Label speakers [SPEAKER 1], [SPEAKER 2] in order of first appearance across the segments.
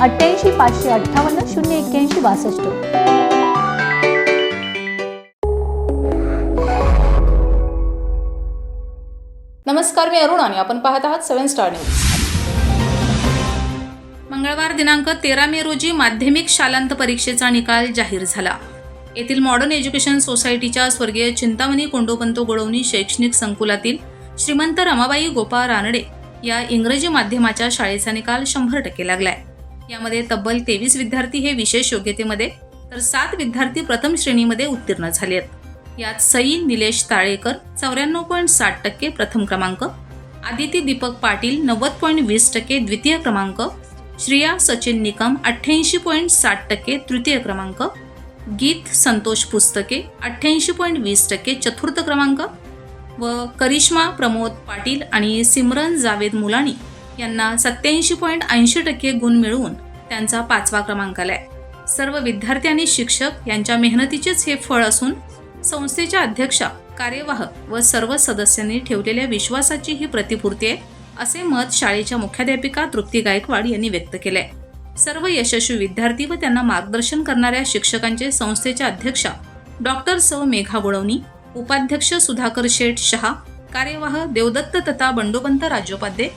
[SPEAKER 1] अठ्ठ्याऐंशी पाचशे अठ्ठावन्न शून्य एक्क्याऐंशी बासष्ट.
[SPEAKER 2] नमस्कार मी अरुण आणि आपण पाहत आहात सेव्हन स्टार न्यूज. मंगळवार दिनांक तेरा मे रोजी माध्यमिक शालांत परीक्षेचा निकाल जाहीर झाला. येथील मॉडर्न एज्युकेशन सोसायटीच्या स्वर्गीय चिंतामणी कोंडोपंतो गोडवणी शैक्षणिक संकुलातील श्रीमंत रमाबाई गोपाळ रानडे या इंग्रजी माध्यमाच्या शाळेचा निकाल शंभर टक्के लागलाय. यामध्ये तब्बल तेवीस विद्यार्थी हे विशेष योग्यतेमध्ये तर सात विद्यार्थी प्रथम श्रेणीमध्ये उत्तीर्ण झाले आहेत. यात सई निलेश ताळेकर चौऱ्याण्णव पॉईंट साठ टक्के प्रथम क्रमांक आदिती दीपक पाटील नव्वद पॉईंट वीस टक्के द्वितीय क्रमांक श्रिया सचिन निकम अठ्ठ्याऐंशी पॉईंट साठ टक्के तृतीय क्रमांक गीत संतोष पुस्तके अठ्ठ्याऐंशी पॉईंट वीस टक्के चतुर्थ क्रमांक व करिश्मा प्रमोद पाटील आणि सिमरन जावेद मुलानी यांना सत्याऐंशी पॉईंट ऐंशी टक्के गुण मिळवून त्यांचा पाचवा क्रमांक आलाय. सर्व विद्यार्थी आणि शिक्षक यांच्या मेहनतीचेच हे फळ असून संस्थेच्या अध्यक्षा कार्यवाह व सर्व सदस्यांनी ठेवलेल्या विश्वासाची ही प्रतिपूर्ती आहे असे मत शाळेच्या मुख्याध्यापिका तृप्ती गायकवाड यांनी व्यक्त केले सर्व यशस्वी विद्यार्थी व त्यांना मार्गदर्शन करणाऱ्या शिक्षकांचे संस्थेच्या अध्यक्षा डॉक्टर सौ. मेघा गोळवणी उपाध्यक्ष सुधाकर शेठ शहा कार्यवाह देवदत्त तथा बंडोपंत राजोपाध्ये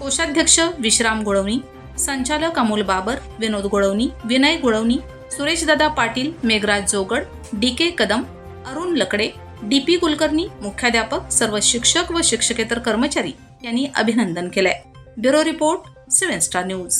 [SPEAKER 2] कोषाध्यक्ष विश्राम गोळवणी संचालक Amol Babar Vinod Golwani Vinay Golwani Sureshdada Patil Meghraj Jogad D K Kadam Arun Lakde D P Kulkarni मुख्याध्यापक सर्व शिक्षक व शिक्षकेतर कर्मचारी यांनी अभिनंदन केलंय. Bureau report seven star news.